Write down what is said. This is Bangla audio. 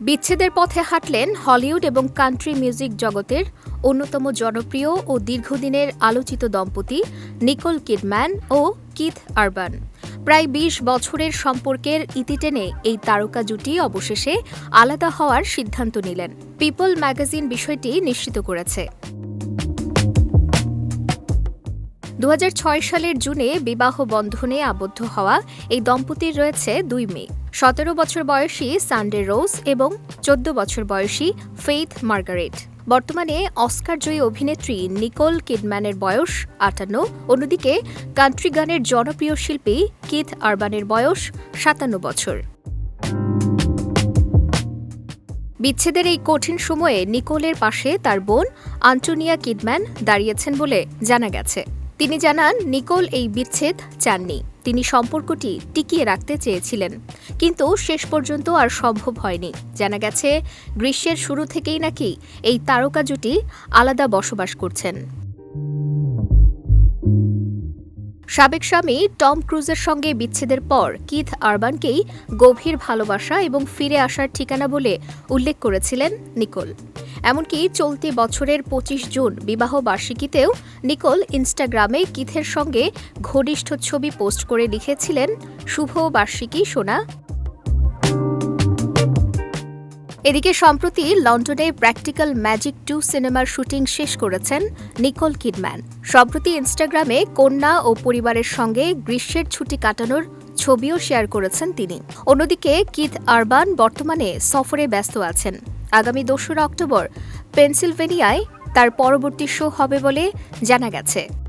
বিচ্ছেদের পথে হাঁটলেন হলিউড এবং কান্ট্রি মিউজিক জগতের অন্যতম জনপ্রিয় ও দীর্ঘদিনের আলোচিত দম্পতি নিকোল কিডম্যান ও কিথ আরবান। প্রায় ২০ বছরের সম্পর্কের ইতি টেনে এই তারকা জুটি অবশেষে আলাদা হওয়ার সিদ্ধান্ত নিলেন। পিপল ম্যাগাজিন বিষয়টি নিশ্চিত করেছে। দু হাজার ছয় সালের জুনে বিবাহ বন্ধনে আবদ্ধ হওয়া এই দম্পতির রয়েছে দুই মেয়ে। সতেরো বছর বয়সী সানডে রোজ এবং চোদ্দ বছর বয়সী ফেইথ মার্গারেট। বর্তমানে অস্কার জয়ী অভিনেত্রী নিকোল কিডম্যানের বয়স আটান্ন, অন্যদিকে কান্ট্রি গানের জনপ্রিয় শিল্পী কিথ আরবানের বয়স সাতান্ন বছর। বিচ্ছেদের এই কঠিন সময়ে নিকোলের পাশে তার বোন আন্টোনিয়া কিডম্যান দাঁড়িয়েছেন বলে জানা গেছে। তিনি জানান, নিকোল এই বিচ্ছেদ চাননি। তিনি সম্পর্কটি টিকিয়ে রাখতে চেয়েছিলেন। কিন্তু শেষ পর্যন্ত আর সম্ভব হয়নি। জানা গেছে, গ্রীষ্মের শুরু থেকেই নাকি এই তারকা জুটি আলাদা বসবাস করছেন। সাবেক স্বামী টম ক্রুজের সঙ্গে বিচ্ছেদের পর কিথ আরবানকেই গভীর ভালোবাসা এবং ফিরে আসার ঠিকানা বলে উল্লেখ করেছিলেন নিকোল। এমনকি চলতি বছরের পঁচিশ জুন বিবাহ বার্ষিকীতেও নিকোল ইনস্টাগ্রামে কিথের সঙ্গে ঘনিষ্ঠ ছবি পোস্ট করে লিখেছিলেন, শুভ বার্ষিকী, সোনা। এদিকে সম্প্রতি লন্ডনে প্র্যাকটিক্যাল ম্যাজিক টু সিনেমার শুটিং শেষ করেছেন নিকোল কিডম্যান। সম্প্রতি ইনস্টাগ্রামে কন্যা ও পরিবারের সঙ্গে গ্রীষ্মের ছুটি কাটানোর ছবিও শেয়ার করেছেন তিনি। অন্যদিকে কিথ আরবান বর্তমানে সফরে ব্যস্ত আছেন। আগামী দোসরা অক্টোবর পেনসিলভেনিয়ায় তার পরবর্তী শো হবে বলে জানা গেছে।